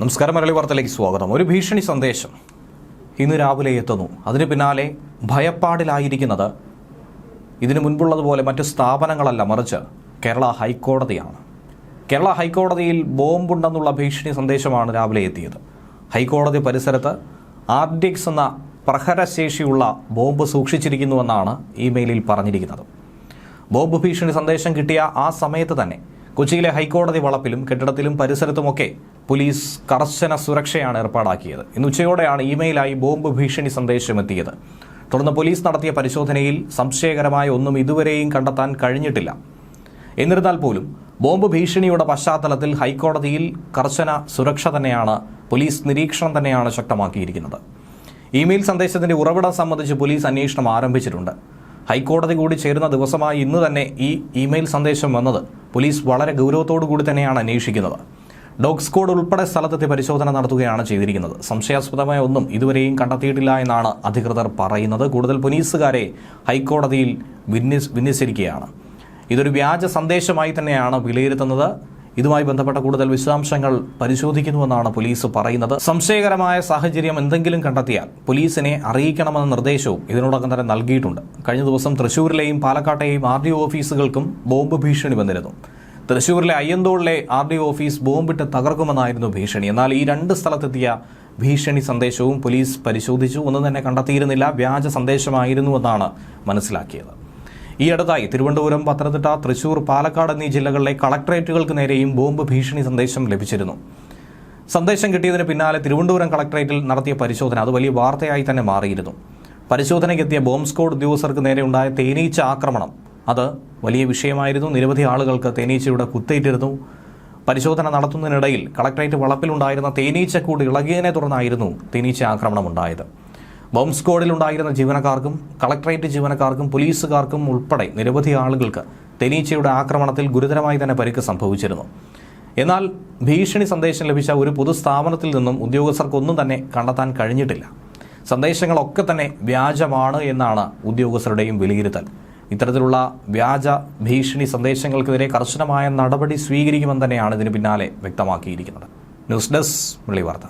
നമസ്കാരം മലയാളി വാർത്തയിലേക്ക് സ്വാഗതം. ഒരു ഭീഷണി സന്ദേശം ഇന്ന് രാവിലെ എത്തുന്നു. അതിന് പിന്നാലെ ഭയപ്പാടിലായിരിക്കുന്നത് ഇതിനു മുൻപുള്ളതുപോലെ മറ്റ് സ്ഥാപനങ്ങളല്ല മറിച്ച് കേരള ഹൈക്കോടതിയാണ്. കേരള ഹൈക്കോടതിയിൽ ബോംബുണ്ടെന്നുള്ള ഭീഷണി സന്ദേശമാണ് രാവിലെ എത്തിയത്. ഹൈക്കോടതി പരിസരത്ത് ആർഡിക്സ് എന്ന പ്രഹരശേഷിയുള്ള ബോംബ് സൂക്ഷിച്ചിരിക്കുന്നുവെന്നാണ് ഇമെയിലിൽ പറഞ്ഞിരിക്കുന്നത്. ബോംബ് ഭീഷണി സന്ദേശം കിട്ടിയ ആ സമയത്ത് തന്നെ കൊച്ചിയിലെ ഹൈക്കോടതി വളപ്പിലും കെട്ടിടത്തിലും പരിസരത്തുമൊക്കെ പോലീസ് കർശന സുരക്ഷയാണ് ഏർപ്പാടാക്കിയത്. ഇന്ന് ഉച്ചയോടെയാണ് ഇമെയിലായി ബോംബ് ഭീഷണി സന്ദേശം എത്തിയത്. തുടർന്ന് പോലീസ് നടത്തിയ പരിശോധനയിൽ സംശയകരമായ ഒന്നും ഇതുവരെയും കണ്ടെത്താൻ കഴിഞ്ഞിട്ടില്ല. എന്നിരുന്നാൽ പോലും ബോംബ് ഭീഷണിയുടെ പശ്ചാത്തലത്തിൽ ഹൈക്കോടതിയിൽ കർശന സുരക്ഷ തന്നെയാണ് പോലീസ് നിരീക്ഷണം തന്നെയാണ് ശക്തമാക്കിയിരിക്കുന്നത്. ഇമെയിൽ സന്ദേശത്തിന്റെ ഉറവിടം സംബന്ധിച്ച് പോലീസ് അന്വേഷണം ആരംഭിച്ചിട്ടുണ്ട്. ഹൈക്കോടതി കൂടി ചേരുന്ന ദിവസമായി ഇന്ന് തന്നെ ഈ ഇമെയിൽ സന്ദേശം വന്നത് പോലീസ് വളരെ ഗൗരവത്തോടു കൂടി തന്നെയാണ് അന്വേഷിക്കുന്നത്. ഡോഗ് സ്ക്വാഡ് ഉൾപ്പെടെ സ്ഥലത്തെത്തി പരിശോധന നടത്തുകയാണ് ചെയ്തിരിക്കുന്നത്. സംശയാസ്പദമായ ഒന്നും ഇതുവരെയും കണ്ടെത്തിയിട്ടില്ല എന്നാണ് അധികൃതർ പറയുന്നത്. കൂടുതൽ പോലീസുകാരെ ഹൈക്കോടതിയിൽ വിന്യസ് വിന്യസിരിക്കുകയാണ്. ഇതൊരു വ്യാജ സന്ദേശമായി തന്നെയാണ് വിലയിരുത്തുന്നത്. ഇതുമായി ബന്ധപ്പെട്ട കൂടുതൽ വിശദാംശങ്ങൾ പരിശോധിക്കുന്നുവെന്നാണ് പോലീസ് പറയുന്നത്. സംശയകരമായ സാഹചര്യം എന്തെങ്കിലും കണ്ടെത്തിയാൽ പോലീസിനെ അറിയിക്കണമെന്ന നിർദ്ദേശവും ഇതിനോടകം തന്നെ നൽകിയിട്ടുണ്ട്. കഴിഞ്ഞ ദിവസം തൃശൂരിലെയും പാലക്കാട്ടെയും ആർ ഡി ഓഫീസുകൾക്കും ബോംബ് ഭീഷണി വന്നിരുന്നു. തൃശൂരിലെ അയ്യന്തോളിലെ ആർ ഡി ഓഫീസ് ബോംബിട്ട് തകർക്കുമെന്നായിരുന്നു ഭീഷണി. എന്നാൽ ഈ രണ്ട് സ്ഥലത്തെത്തിയ ഭീഷണി സന്ദേശവും പോലീസ് പരിശോധിച്ചു. ഒന്നും തന്നെ കണ്ടെത്തിയിരുന്നില്ല. വ്യാജ സന്ദേശമായിരുന്നുവെന്നാണ് മനസ്സിലാക്കിയത്. ഈ അടുത്തായി തിരുവനന്തപുരം പത്തനംതിട്ട തൃശൂർ പാലക്കാട് എന്നീ ജില്ലകളിലെ കളക്ടറേറ്റുകൾക്ക് നേരെയും ബോംബ് ഭീഷണി സന്ദേശം ലഭിച്ചിരുന്നു. സന്ദേശം കിട്ടിയതിന് പിന്നാലെ തിരുവനന്തപുരം കളക്ടറേറ്റിൽ നടത്തിയ പരിശോധന അത് വലിയ വാർത്തയായി തന്നെ മാറിയിരുന്നു. പരിശോധനയ്ക്കെത്തിയ ബോംബ് സ്ക്വാഡ് ഉദ്യോഗസ്ഥർക്ക് നേരെ ഉണ്ടായ തേനീച്ച ആക്രമണം അത് വലിയ വിഷയമായിരുന്നു. നിരവധി ആളുകൾക്ക് തേനീച്ചയുടെ കുത്തേറ്റിരുന്നു. പരിശോധന നടത്തുന്നതിനിടയിൽ കളക്ടറേറ്റ് വളപ്പിലുണ്ടായിരുന്ന തേനീച്ചക്കൂട് ഇളകിയതിനെ തുടർന്നായിരുന്നു തേനീച്ച ആക്രമണം ഉണ്ടായത് ബോംബ് സ്ക്വാഡിലുണ്ടായിരുന്ന ജീവനക്കാർക്കും കളക്ടറേറ്റ് ജീവനക്കാർക്കും പോലീസുകാർക്കും ഉൾപ്പെടെ നിരവധി ആളുകൾക്ക് തേനീച്ചയുടെ ആക്രമണത്തിൽ ഗുരുതരമായി തന്നെ പരിക്ക് സംഭവിച്ചിരുന്നു. എന്നാൽ ഭീഷണി സന്ദേശം ലഭിച്ച ഒരു പൊതുസ്ഥാപനത്തിൽ നിന്നും ഉദ്യോഗസ്ഥർക്കൊന്നും തന്നെ കണ്ടെത്താൻ കഴിഞ്ഞിട്ടില്ല. സന്ദേശങ്ങളൊക്കെ തന്നെ വ്യാജമാണ് എന്നാണ് ഉദ്യോഗസ്ഥരുടെയും വിലയിരുത്തൽ. ഇത്തരത്തിലുള്ള വ്യാജ ഭീഷണി സന്ദേശങ്ങൾക്കെതിരെ കർശനമായ നടപടി സ്വീകരിക്കുമെന്ന് തന്നെയാണ് ഇതിന് പിന്നാലെ വ്യക്തമാക്കിയിരിക്കുന്നത്. ന്യൂസ് ഡെസ്ക് മുള്ളി വാർത്ത.